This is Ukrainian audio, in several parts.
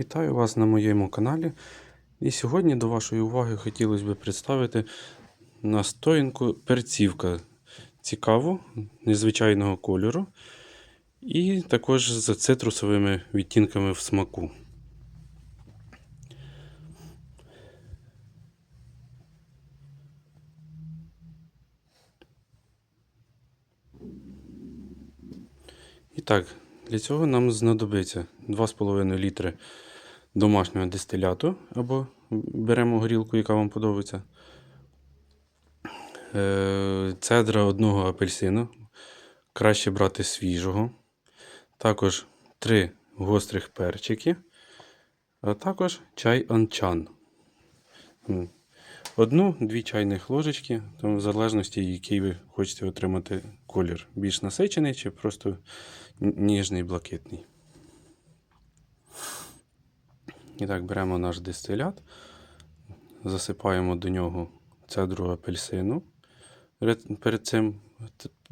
Вітаю вас на моєму каналі. І сьогодні до вашої уваги хотілося б представити настоянку перцівка цікаву, незвичайного кольору. І також з цитрусовими відтінками в смаку. І так, для цього нам знадобиться 2,5 літри домашнього дистиляту, або беремо горілку, яка вам подобається. Е, Цедра одного апельсина. Краще брати свіжого. Також 3 гострих перчики, а також чай анчан. Одну-дві чайних ложечки, там в залежності, який ви хочете отримати колір. Більш насичений чи просто ніжний блакитний. І так, беремо наш дистилят, засипаємо до нього цедру апельсину. Перед цим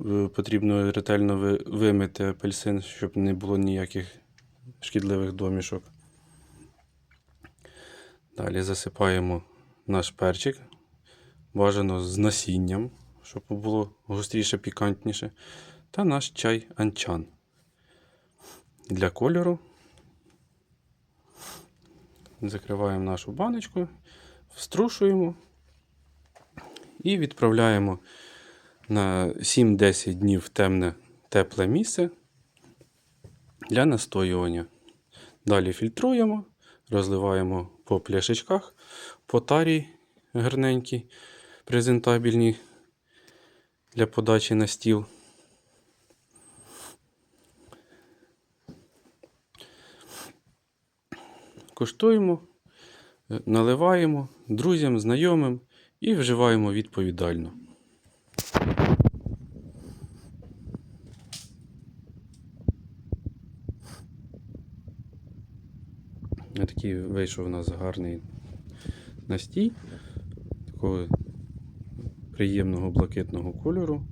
е, потрібно ретельно вимити апельсин, щоб не було ніяких шкідливих домішок. Далі засипаємо наш перчик, бажано з насінням, щоб було густріше, пікантніше. Та наш чай анчан. Для кольору закриваємо нашу баночку, вструшуємо і відправляємо на 7-10 днів темне тепле місце для настоювання. Далі фільтруємо, розливаємо по пляшечках, по тарі гарненькі, презентабельні для подачі на стіл. Коштуємо, наливаємо друзям, знайомим і вживаємо відповідально. Такий вийшов у нас гарний настій такого приємного блакитного кольору.